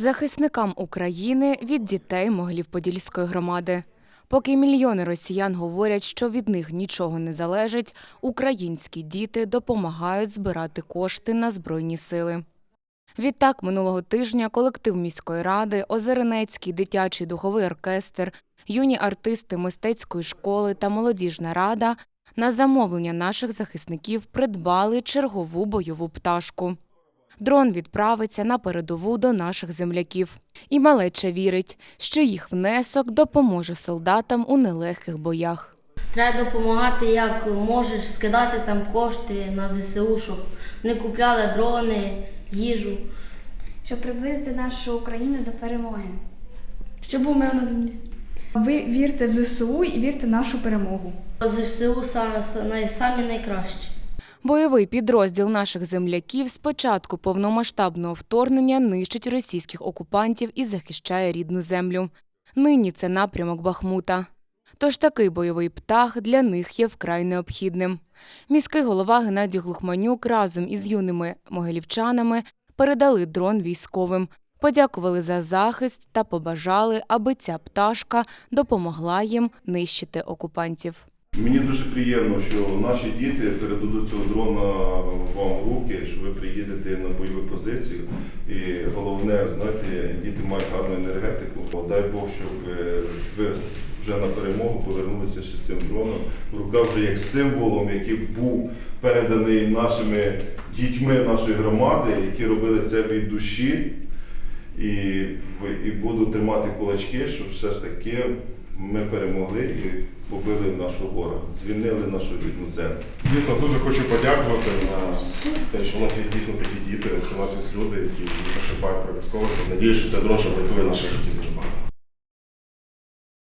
Захисникам України від дітей Могилів-Подільської громади. Поки мільйони росіян говорять, що від них нічого не залежить, українські діти допомагають збирати кошти на збройні сили. Відтак, минулого тижня колектив міської ради, Озеренецький дитячий духовий оркестр, юні артисти мистецької школи та молодіжна рада на замовлення наших захисників придбали чергову бойову пташку. Дрон відправиться на передову до наших земляків. І малеча вірить, що їх внесок допоможе солдатам у нелегких боях. Треба допомагати, як можеш, скидати там кошти на ЗСУ, щоб вони купляли дрони, їжу. щоб приблизити нашу Україну до перемоги. щоб був мир на землі. Ви вірте в ЗСУ і вірте в нашу перемогу. ЗСУ са- са- самі найкращі. Бойовий підрозділ наших земляків з початку повномасштабного вторгнення нищить російських окупантів і захищає рідну землю. Нині це напрямок Бахмута. Тож такий бойовий птах для них є вкрай необхідним. Міський голова Геннадій Глухманюк разом із юними могилівчанами передали дрон військовим, подякували за захист та побажали, аби ця пташка допомогла їм нищити окупантів. Мені дуже приємно, що наші діти передадуть цього дрона вам в руки, що ви приїдете на бойову позицію. І головне, знаєте, діти мають гарну енергетику. Дай Бог, щоб е, ви вже на перемогу повернулися ще з цим дроном. В руках вже як символом, який був переданий нашими дітьми нашої громади, які робили це від душі. І, і буду тримати кулачки, щоб все ж таки ми перемогли і побили нашого ворога, звільнили нашу рідну землю. Дійсно, дуже хочу подякувати за те, що у нас є дійсно такі діти, що у нас є люди, які пошипають про військових. Надію, що це дрон, що врятує наших дітей.